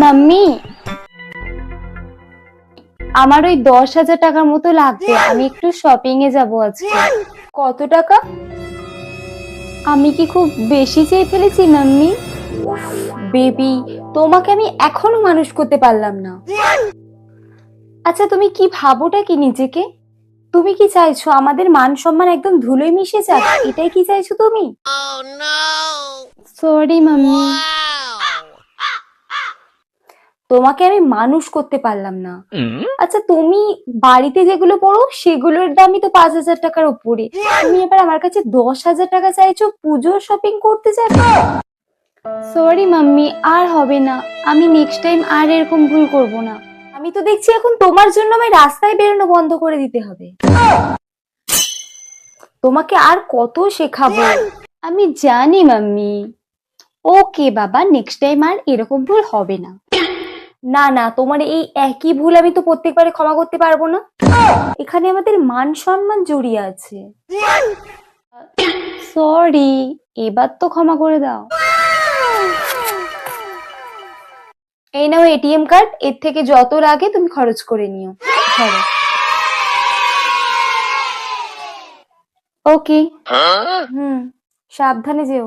Mummy. আমার ওই দশ হাজার টাকার মতো লাগবে আমি একটু শপিং এ যাব আজকে। কত টাকা? আমি কি খুব বেশি চেয়ে ফেলেছি মাম্মি? বেবি তোমাকে আমি এখনও মানুষ করতে পারলাম না। আচ্ছা তুমি কি ভাবোটা কি নিজেকে? তুমি কি চাইছো আমাদের মান সম্মান একদম ধুলোয় মিশে যাক? এটাই কি চাইছো তুমি? Oh sorry mummy. তোমাকে আমি মানুষ করতে পারলাম না। আচ্ছা তুমি বাড়িতে যেগুলো পড়ো সেগুলোর দামই তো পাঁচ হাজার টাকার উপরে। তুমি এবার আমার কাছে দশ হাজার টাকা চাইছো পুজোর শপিং করতে যাবে? সরি মাম্মি আর হবে না। আমি নেক্সট টাইম আর এরকম ভুল করব না। আমি তো দেখছি এখন তোমার জন্য আমায় রাস্তায় বেরোনো বন্ধ করে দিতে হবে। তোমাকে আর কত শেখাবো? আমি জানি মাম্মি। ওকে বাবা নেক্সট টাইম আর এরকম ভুল হবে না। না না তোমার এই একই ভুল আমি তো প্রত্যেকবারে ক্ষমা করতে পারব না। এখানে আমাদের মান সম্মান জড়িয়ে আছে। সরি এবার তো ক্ষমা করে দাও। এই নাও এটিএম কার্ড এর থেকে যত লাগে তুমি খরচ করে নিও। ওকে হুম সাবধানে যেও।